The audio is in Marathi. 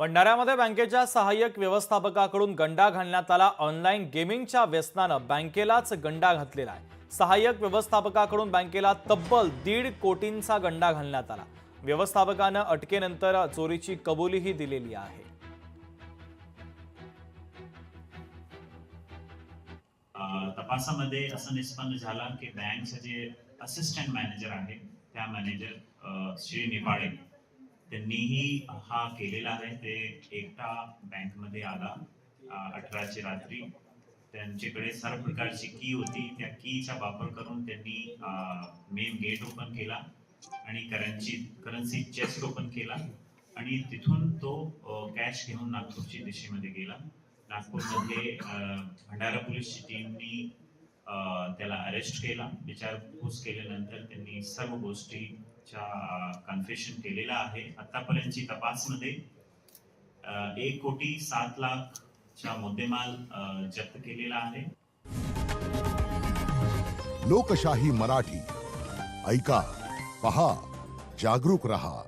भंडाऱ्यामध्ये बँकेच्या सहाय्यक व्यवस्थापकाकडून गंडा घालण्यात आला. ऑनलाईन गेमिंगच्या व्यसनानं बँकेलाच गंडा घातलेला आहे. सहाय्यक व्यवस्थापकाकडून बँकेला तब्बल दीड कोटींचा गंडा घालण्यात आला. व्यवस्थापकानं अटकेनंतर चोरीची कबुलीही दिलेली आहे. तपासामध्ये असं निष्पन्न झालं की बँकचे जे असिस्टंट मॅनेजर आहे त्या मॅनेजर श्री निपाळे त्यांनीही हा केलेला आहे. ते एकटा बँकमध्ये आला अठराचे अठराची रात्री. त्यांच्याकडे सर्व प्रकारची की होती. त्या कीचा वापर करून त्यांनी मेन गेट ओपन केला आणि करन्सी करन्सी चेस्ट ओपन केला आणि तिथून तो कॅश घेऊन नागपूरच्या दिशेमध्ये गेला. नागपूरमध्ये भंडारा पोलीसची टीमनी त्याला अरेस्ट केला. विचारपूस केल्यानंतर त्यांनी सर्व गोष्टी च्या कन्फेशन केलेला आहे. आतापर्यंतची तपासमध्ये एक कोटी सात लाख चा मुद्देमाल जप्त केलेला आहे. लोकशाही मराठी. ऐका पहा जागरूक रहा.